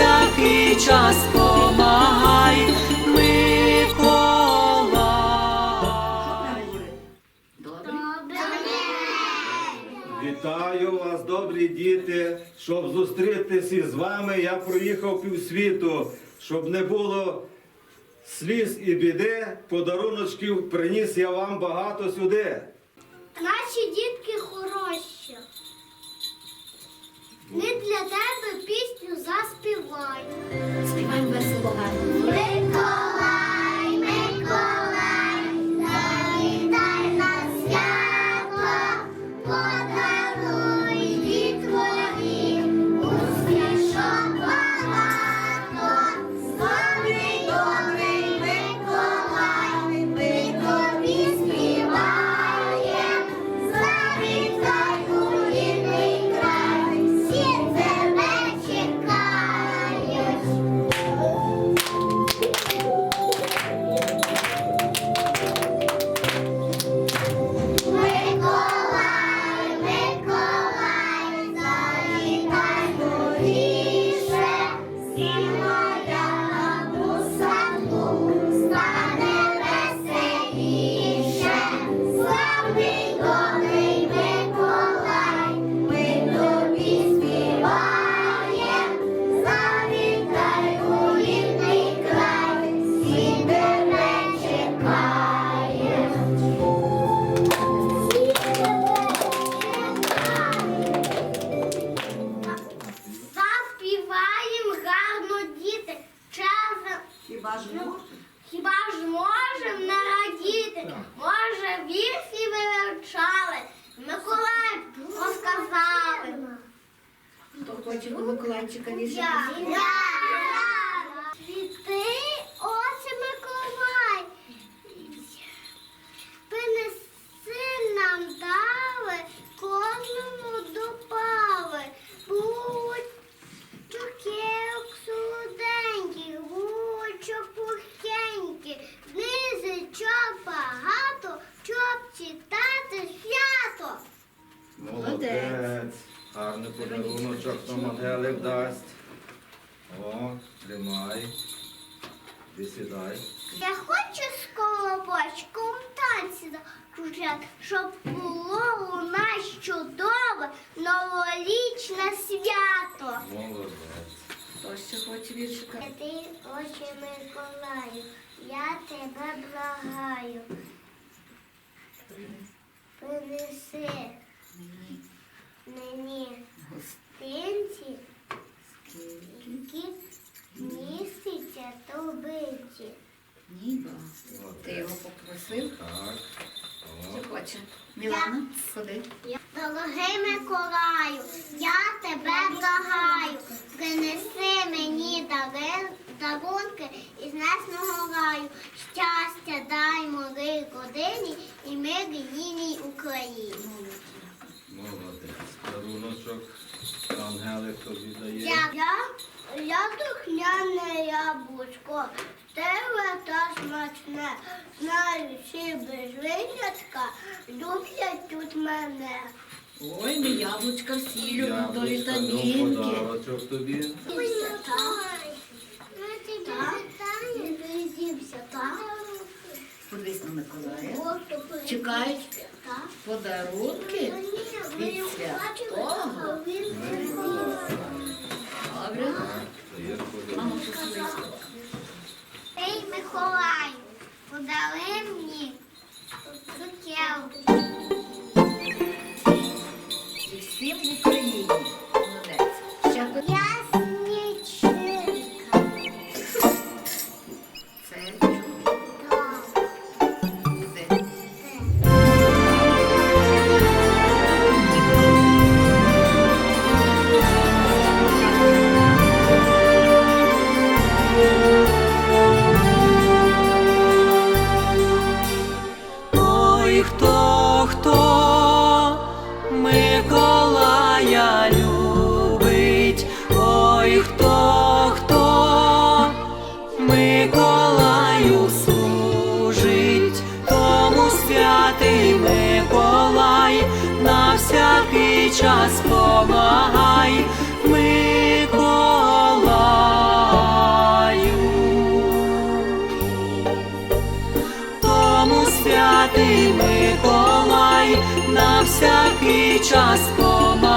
всякий час помагай, Миколай. Добре? Вітаю вас, добрі діти. Щоб зустрітися із вами, я проїхав півсвіту, щоб не було сліз і біди, подаруночків приніс я вам багато сюди. Наші дітки хороші. Ми для тебе пісню заспіваємо. Співаємо весело гарно. Молодець. Гарний подаруночок нам Ангелик дасть. О, тримай. Ти сідай. Я хочу з колобочком танці закружати, щоб було у нас чудове новорічне свято. Молодець. Хто ще хоче віршика? Ти, очі Миколаю, я тебе благаю. Принеси мені гостинці, які містяться тобиці. Ніба. Ти його попросив? Так. Що хоче? Мілана, ходи. Дорогий Миколаю, я тебе благаю, принеси мені дари- дарунки із несного раю, щастя дай моїй родині і мир їній Україні. Молодець. Ангелик тобі дає. Я, я, я духняне яблучко, стеле та смачне, знаю, всі без винятка люблять тут мене. Ой, ми яблучка всі любимо до Яблучка, ну, вітамінки. подарочок тобі. Подивись на Миколая. Чекають подарунки від святого. Добре. Мамо, подарунок. посилися. Ей, Миколай, подали мені цукерку. І всім Україні. час помагає.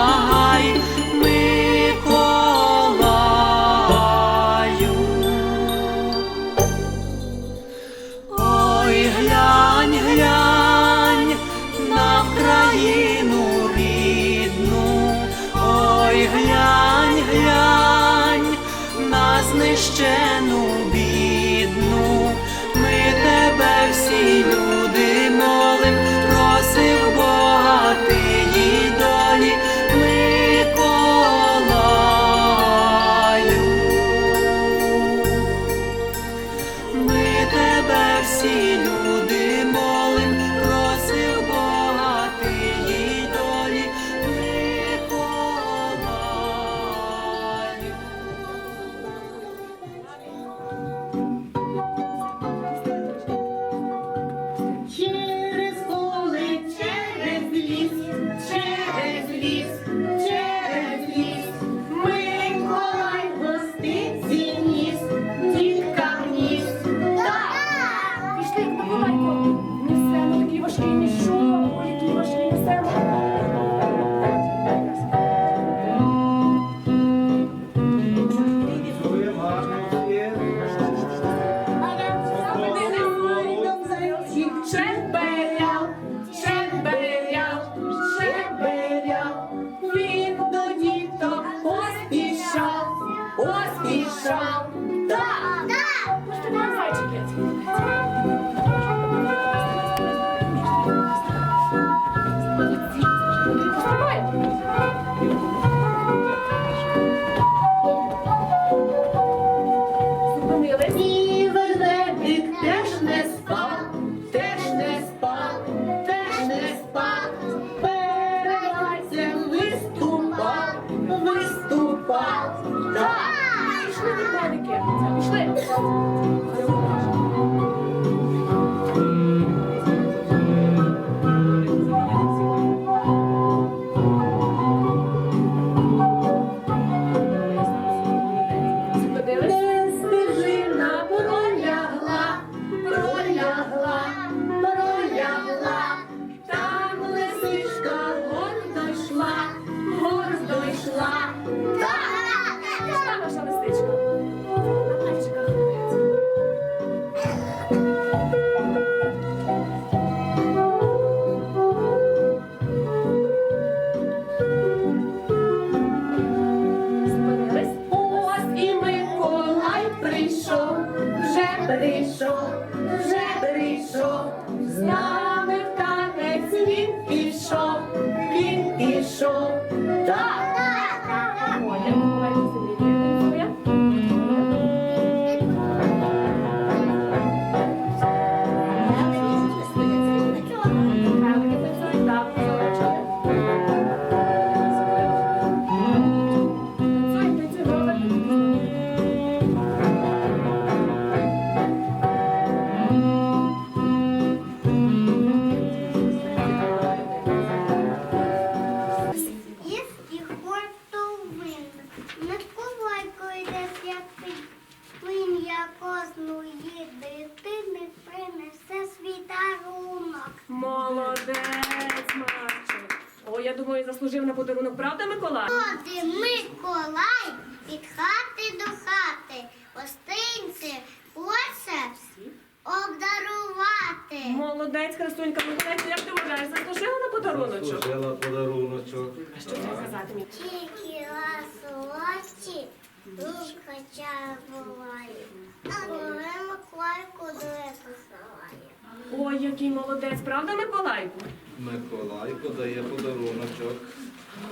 Ой, який молодець, правда, Миколайку? Миколайку дає подаруночок.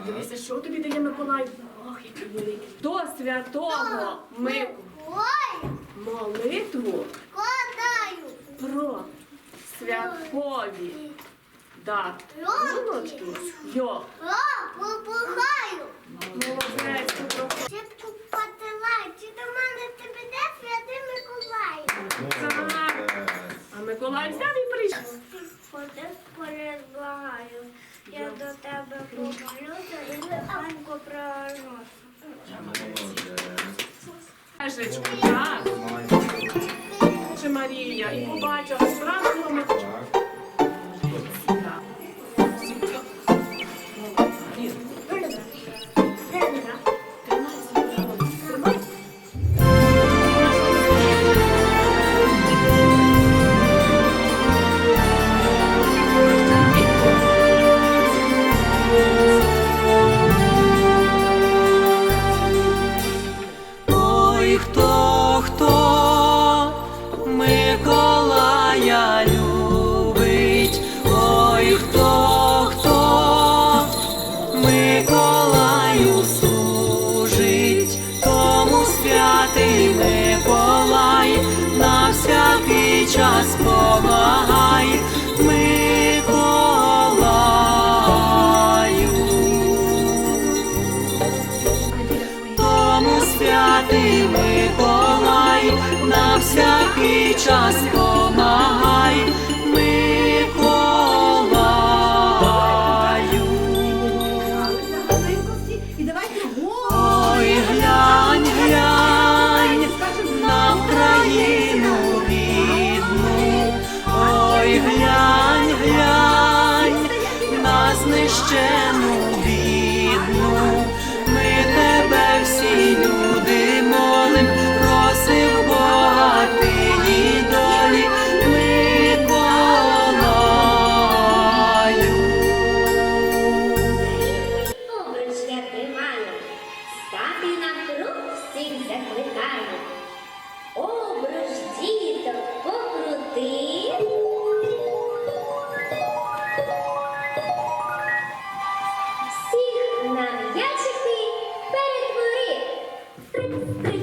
Дивися, що тобі дає Миколайку? Ох, який великий. До святого Мику. Ой, Молитву кладаю. про святкові датуночки. Йо. Попухаю. Молодець, Петро. Дітку потилай, чи до мене тебе де святий Миколай? Миколай взяв і прийшов. Ходи передбагаю. Я до тебе помолюся і лиханько пригорнуся. так? Чи Марія? І побачила справжнього Миколая. Thank you.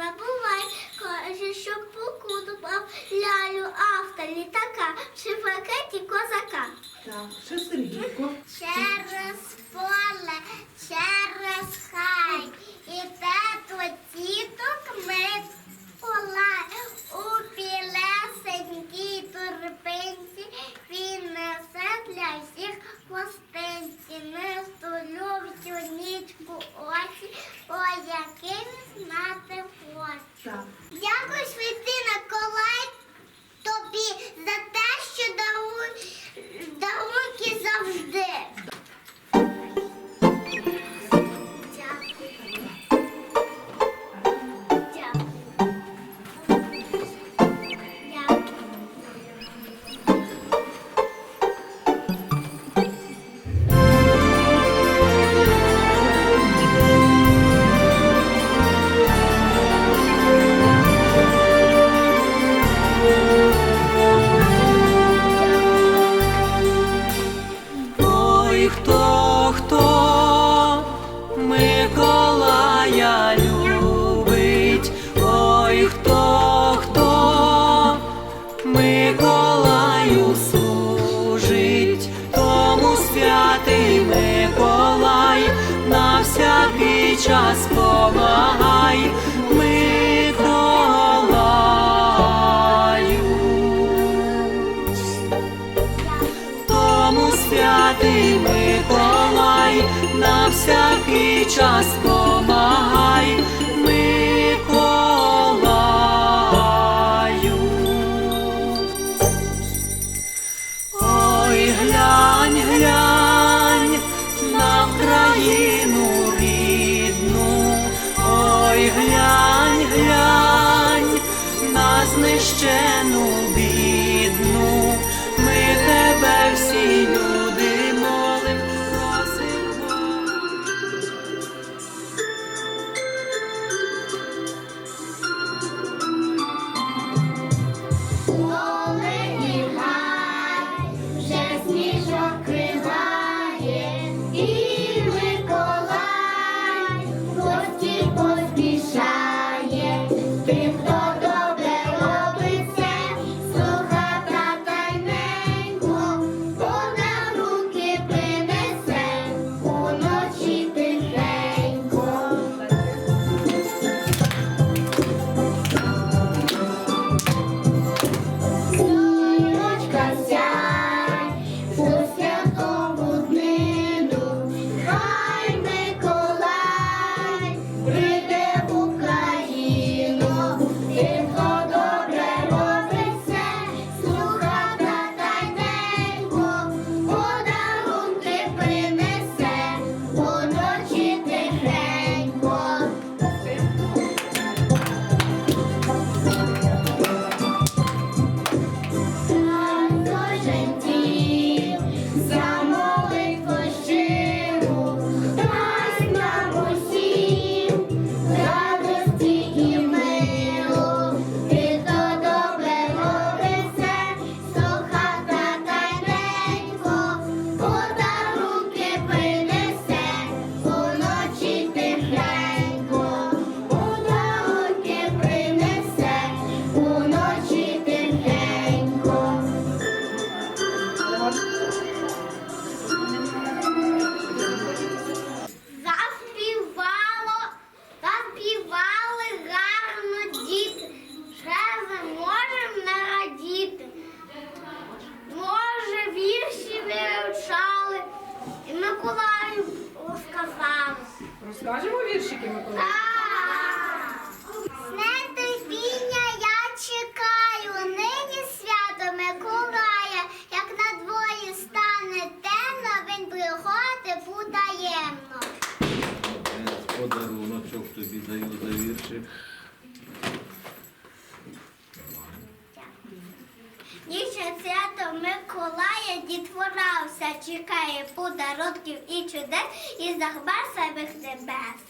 забувай, що покуду лялю авто літака, чи пакеті козака. Так, ще Сергійко. Через поле, через Гостинці не стульовцю нічку очі, о яким знати хочу. Дякую, святий Миколай, тобі за те, що дарунки завжди. тобі даю за віршик. Ніч свято Миколая дітвора вся чекає подарунків і чудес і захмар самих небес.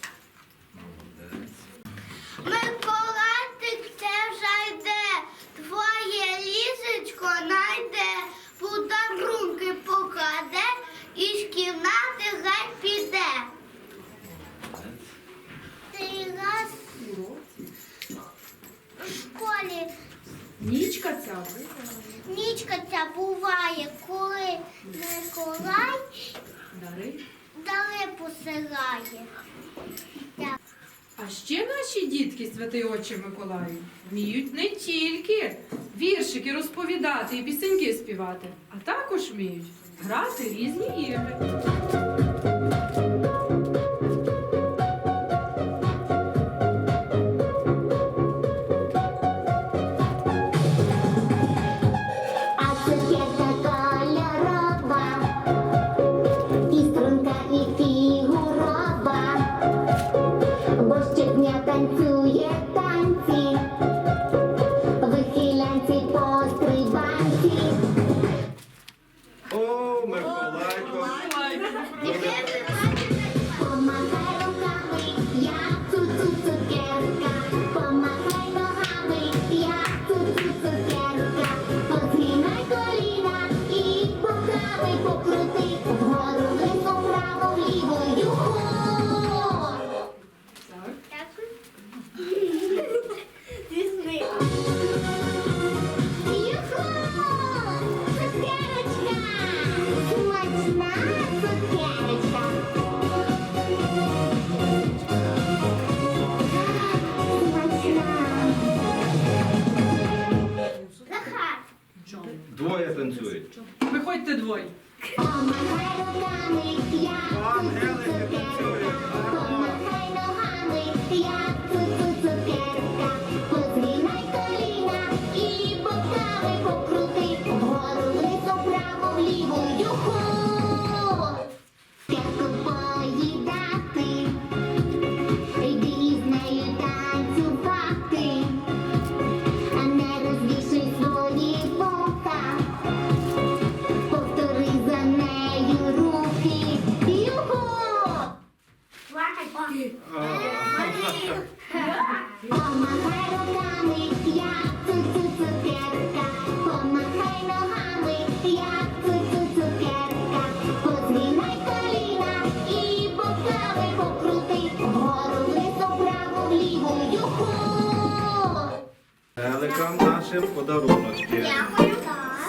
Миколатик це вже йде, твоє лісечко найде, подарунки покаде, і з кімнати гай піде. школі. Нічка ця Нічка ця буває, коли Миколай Дари. дали посилає. А ще наші дітки, святий отче Миколаю, вміють не тільки віршики розповідати і пісеньки співати, а також вміють грати різні ігри.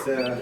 uh,